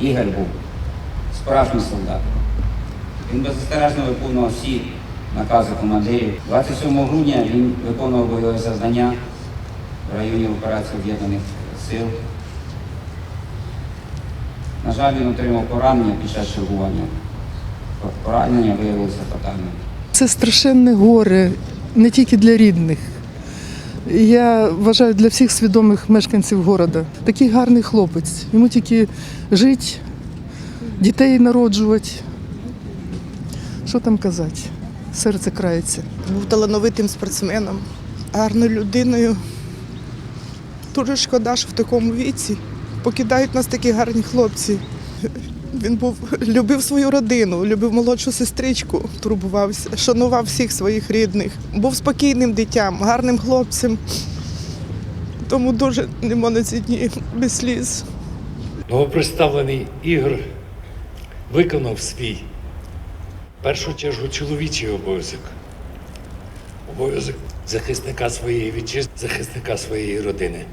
Ігор був справжній солдат. Він беззастережно виконував всі накази командирів. 27 грудня він виконував бойове завдання в районі операції Об'єднаних Сил. На жаль, він отримав поранення під час чергування. Поранення виявилося фатальним. Це страшенне горе не тільки для рідних. Я вважаю для всіх свідомих мешканців города. Такий гарний хлопець. Йому тільки жити, дітей народжувати. Що там казати? Серце крається. був талановитим спортсменом, гарною людиною. Дуже шкода, що в такому віці покидають нас такі гарні хлопці. Він був любив свою родину, любив молодшу сестричку, турбувався, шанував всіх своїх рідних, був спокійним дитям, гарним хлопцем. Тому дуже нема на ці дні без сліз. Новоприставлений Ігор виконав свій першу чергу чоловічий обов'язок. Обов'язок захисника своєї вітчизни, захисника своєї родини.